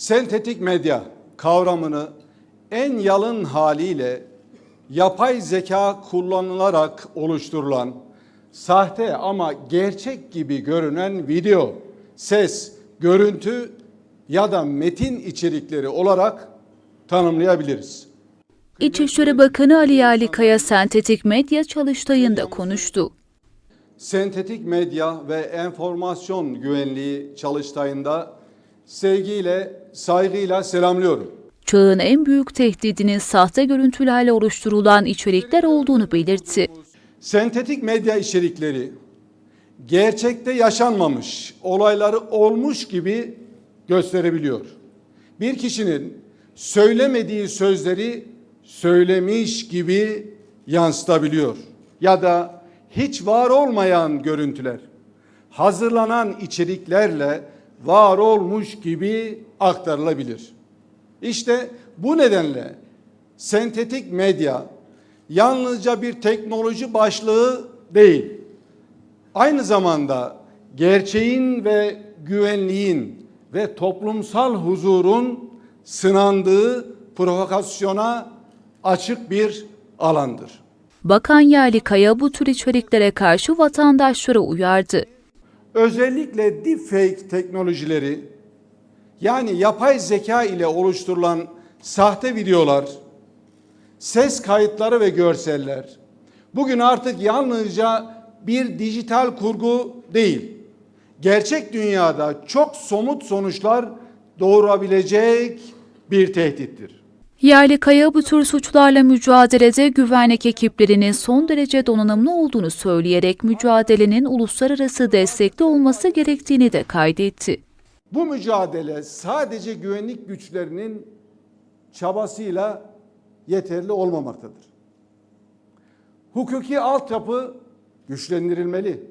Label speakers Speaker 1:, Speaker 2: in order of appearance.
Speaker 1: sentetik medya kavramını en yalın haliyle yapay zeka kullanılarak oluşturulan sahte ama gerçek gibi görünen video, ses, görüntü ya da metin içerikleri olarak tanımlayabiliriz.
Speaker 2: İçişleri Bakanı Ali Yerlikaya sentetik medya çalıştayında konuştu.
Speaker 1: Sentetik medya ve enformasyon güvenliği çalıştayında sevgiyle, saygıyla selamlıyorum.
Speaker 2: Çağın en büyük tehdidinin sahte görüntülerle oluşturulan içerikler olduğunu belirtti.
Speaker 1: Sentetik medya içerikleri gerçekte yaşanmamış olayları olmuş gibi gösterebiliyor. Bir kişinin söylemediği sözleri söylemiş gibi yansıtabiliyor. Ya da hiç var olmayan görüntüler hazırlanan içeriklerle var olmuş gibi aktarılabilir. İşte bu nedenle sentetik medya yalnızca bir teknoloji başlığı değil. Aynı zamanda gerçeğin ve güvenliğin ve toplumsal huzurun sınandığı provokasyona açık bir alandır.
Speaker 2: Bakan Yerlikaya bu tür içeriklere karşı vatandaşlara uyardı.
Speaker 1: Özellikle deepfake teknolojileri yani yapay zeka ile oluşturulan sahte videolar, ses kayıtları ve görseller bugün artık yalnızca bir dijital kurgu değil. Gerçek dünyada çok somut sonuçlar doğurabilecek bir tehdittir.
Speaker 2: Yerlikaya bu tür suçlarla mücadelede güvenlik ekiplerinin son derece donanımlı olduğunu söyleyerek mücadelenin uluslararası destekli olması gerektiğini de kaydetti.
Speaker 1: Bu mücadele sadece güvenlik güçlerinin çabasıyla yeterli olmamaktadır. Hukuki altyapı güçlendirilmeli.